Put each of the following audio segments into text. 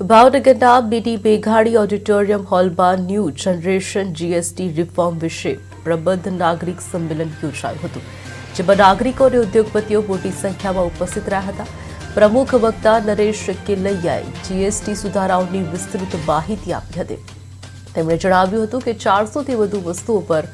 ભાવનગરના બીડી બેઘાડી ઓડિટોરિયમ હોલમાં ન્યૂ જનરેશન જીએસટી રિફોર્મ વિશે પ્રબંધ નાગરિક સંમેલન યોજાયું હતું, જેમાં નાગરિકો અને ઉદ્યોગપતિઓ મોટી સંખ્યામાં ઉપસ્થિત રહ્યા હતા. પ્રમુખ વક્તા નરેશ કેલૈયાએ જીએસટી સુધારાઓની વિસ્તૃત માહિતી આપી હતી. તેમણે જણાવ્યું હતું કે ચારસોથી વધુ વસ્તુઓ પર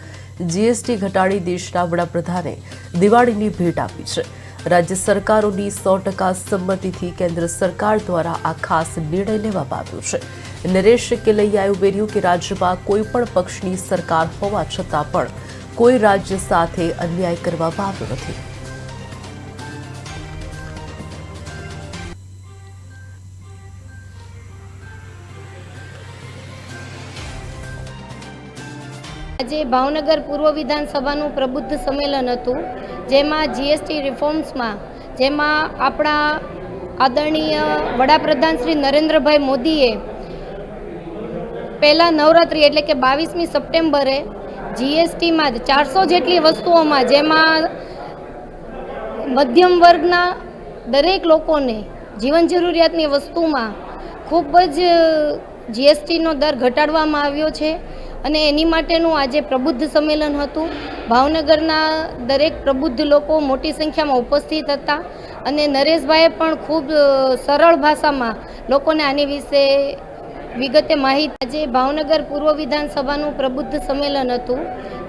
જીએસટી ઘટાડી દેશના વડાપ્રધાને દિવાળીની ભેટ આપી છે. રાજ્ય સરકારોની સો ટકા સંમતિથી કેન્દ્ર સરકાર દ્વારા આ ખાસ નિર્ણય લેવામાં આવ્યો છે. નરેશ કેલૈયાએ ઉમેર્યું કે રાજ્યમાં કોઈ પણ પક્ષની સરકાર હોવા છતાં પણ કોઈ રાજ્ય સાથે અન્યાય કરવામાં આવ્યો નથી. આજે ભાવનગર પૂર્વ વિધાનસભાનું પ્રબુદ્ધ સંમેલન હતું, જેમાં જીએસટી રિફોર્મ્સમાં જેમાં આપણા આદરણીય વડાપ્રધાન શ્રી નરેન્દ્રભાઈ મોદીએ પહેલાં નવરાત્રિ એટલે કે બાવીસમી સપ્ટેમ્બરે જીએસટીમાં ચારસો જેટલી વસ્તુઓમાં, જેમાં મધ્યમ વર્ગના દરેક લોકોને જીવન જરૂરિયાતની વસ્તુમાં ખૂબ જ જીએસટીનો દર ઘટાડવામાં આવ્યો છે અને એની માટેનું આજે પ્રબુદ્ધ સંમેલન હતું. ભાવનગરના દરેક પ્રબુદ્ધ લોકો મોટી સંખ્યામાં ઉપસ્થિત હતા અને નરેશભાઈએ પણ ખૂબ સરળ ભાષામાં લોકોને આની વિશે વિગતે માહિતી આજે ભાવનગર પૂર્વ વિધાનસભાનું પ્રબુદ્ધ સંમેલન હતું,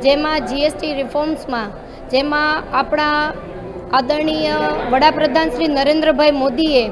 જેમાં જીએસટી રિફોર્મ્સમાં, જેમાં આપણા આદરણીય વડાપ્રધાન શ્રી નરેન્દ્રભાઈ મોદીએ